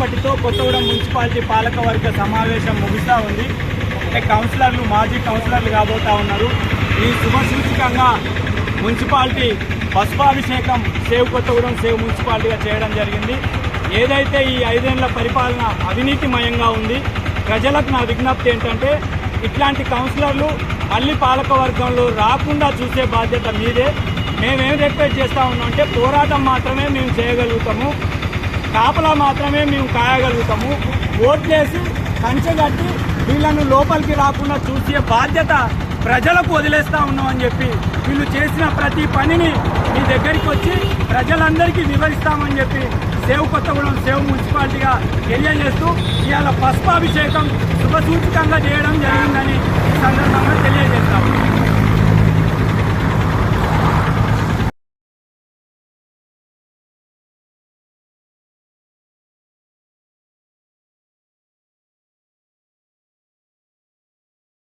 ఇప్పటితో Kothagudem municipality పాలకవర్గ సమావేశం ముగుస్తూ ఉంది. అంటే కౌన్సిలర్లు మాజీ కౌన్సిలర్లు కాబోతా ఉన్నారు. ఈ శుభసూచకంగా మున్సిపాలిటీ పసుపాభిషేకం సేవ్ కొత్తగూడెం సేవ్ మున్సిపాలిటీగా చేయడం జరిగింది. ఏదైతే ఈ ఐదేళ్ళ పరిపాలన అవినీతిమయంగా ఉంది ప్రజలకు నా విజ్ఞప్తి ఏంటంటే ఇట్లాంటి కౌన్సిలర్లు మళ్ళీ పాలకవర్గంలో రాకుండా చూసే బాధ్యత మీదే. మేమేం రిక్వెస్ట్ చేస్తూ ఉన్నాం అంటే పోరాటం మాత్రమే మేము చేయగలుగుతాము. కాపలా మాత్రమే మేము కాయగలుగుతాము. ఓట్లేసి కంచెగట్టి వీళ్ళను లోపలికి రాకుండా చూసే బాధ్యత ప్రజలకు వదిలేస్తా ఉన్నామని చెప్పి వీళ్ళు చేసిన ప్రతి పనిని మీ దగ్గరికి వచ్చి ప్రజలందరికీ వివరిస్తామని చెప్పి సేవ్ కొత్తగూడెం సేవ్ మున్సిపాలిటీగా తెలియజేస్తూ ఇవాళ పసుపాభిషేకం శుభసూచకంగా చేయడం జరిగిందని